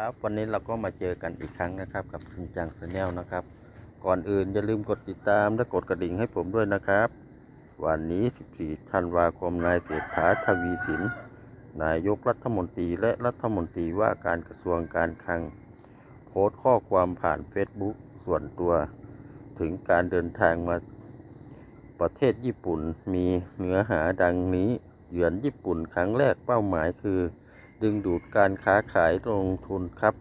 ครับวันนี้เราก็มาเจอกันอีกครั้งนะครับกับซินจังชาแนลนะครับ ก่อนอื่นอย่าลืมกดติดตามและกดกระดิ่งให้ผมด้วยนะครับ วันนี้ 14 ธันวาคมนายเศรษฐาทวีสิน นายกรัฐมนตรีและรัฐมนตรีว่าการกระทรวงการคลัง โพสต์ข้อความผ่านเฟซบุ๊กส่วนตัว ถึงการเดินทางมาประเทศญี่ปุ่นมีเนื้อหาดังนี้เยือนญี่ปุ่นครั้งแรกเป้าหมายคือ ดึงดูดการค้าขายลงทุนครับ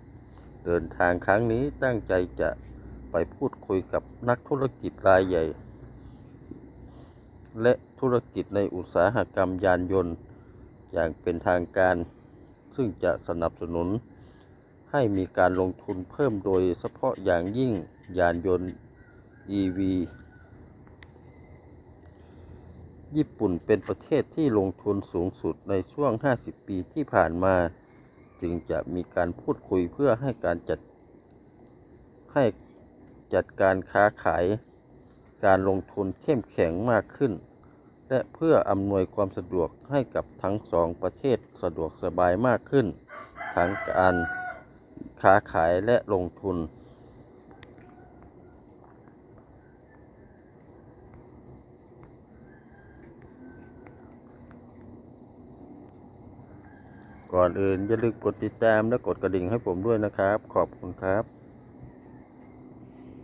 เดินทางครั้งนี้ตั้งใจจะไปพูดคุยกับนักธุรกิจรายใหญ่ และธุรกิจในอุตสาหกรรมยานยนต์ อย่างเป็นทางการ ซึ่งจะสนับสนุน ให้มีการลงทุนเพิ่มโดยเฉพาะอย่างยิ่งยานยนต์ EV ญี่ปุ่นเป็นประเทศที่ลงทุนสูงสุดในช่วง 50 ปีที่ผ่านมา จึงจะมีการพูดคุยเพื่อให้การจัดให้จัดการค้าขายการลงทุนเข้มแข็งมากขึ้น และเพื่ออำนวยความสะดวกให้กับทั้งสองประเทศสะดวกสบายมากขึ้น ทั้งการค้าขายและลงทุน ก่อนอื่นอย่าลืมกดติดตามและกดกระดิ่งให้ผมด้วยนะครับ ขอบคุณครับ